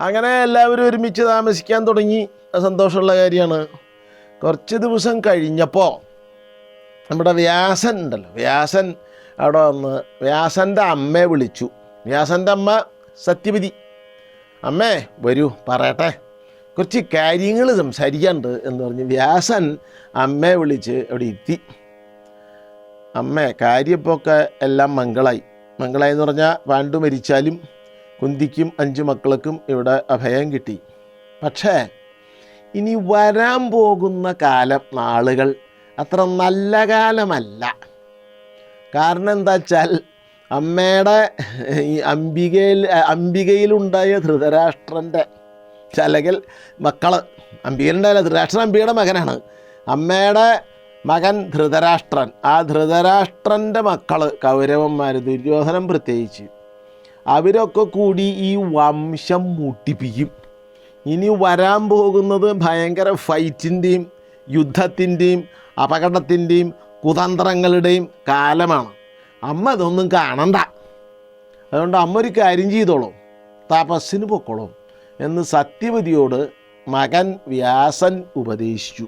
അങ്ങനെ എല്ലാവരും ഒരുമിച്ച് താമസിക്കാൻ തുടങ്ങി. സന്തോഷമുള്ള കാര്യമാണ്. കുറച്ച് ദിവസം കഴിഞ്ഞപ്പോൾ നമ്മുടെ വ്യാസൻ ഉണ്ടല്ലോ. വ്യാസൻ അവിടെ വന്ന് വ്യാസന്റെ അമ്മയെ വിളിച്ചു. വ്യാസന്റെ അമ്മ സത്യപതി അമ്മേ വരൂ പറയട്ടെ. കുറച്ച് കാര്യങ്ങൾ സംസാരിക്കാനുണ്ട് എന്ന് പറഞ്ഞ് വ്യാസൻ അമ്മയെ വിളിച്ച് അവിടെ എത്തി. അമ്മേ കാര്യപ്പൊക്കെ എല്ലാം മംഗളായി. മംഗളായി എന്ന് പറഞ്ഞാൽ പാണ്ടു മരിച്ചാലും കുന്തിക്കും അഞ്ചു മക്കൾക്കും ഇവിടെ അഭയം കിട്ടി. പക്ഷേ ഇനി വരാൻ പോകുന്ന കാലം നാളുകൾ അത്ര നല്ല കാലമല്ല. കാരണം എന്താ വെച്ചാൽ അമ്മയുടെ ഈ അംബികയിൽ അംബികയിലുണ്ടായ ധൃതരാഷ്ട്രന്റെ അല്ലെങ്കിൽ മക്കൾ അംബികയിലുണ്ടായ ധൃതരാഷ്ട്രൻ അംബികയുടെ മകനാണ്. അമ്മയുടെ മകൻ ധൃതരാഷ്ട്രൻ. ആ ധൃതരാഷ്ട്രന്റെ മക്കൾ കൗരവന്മാർ ദുര്യോധനം പ്രത്യേകിച്ച് അവരൊക്കെ കൂടി ഈ വംശം മുട്ടിപ്പിക്കും. ഇനി വരാൻ പോകുന്നത് ഭയങ്കര ഫൈറ്റിന്റെയും യുദ്ധത്തിന്റെയും അപകടത്തിന്റെയും കുതന്ത്രങ്ങളുടെയും കാലമാണ്. അമ്മ ഇതൊന്നും കാണണ്ട. അതുകൊണ്ട് അമ്മ ഒരു കാര്യം ചെയ്തോളും. തപസ്സിന് പൊക്കോളും എന്ന് സത്യവതിയോട് മകൻ വ്യാസൻ ഉപദേശിച്ചു.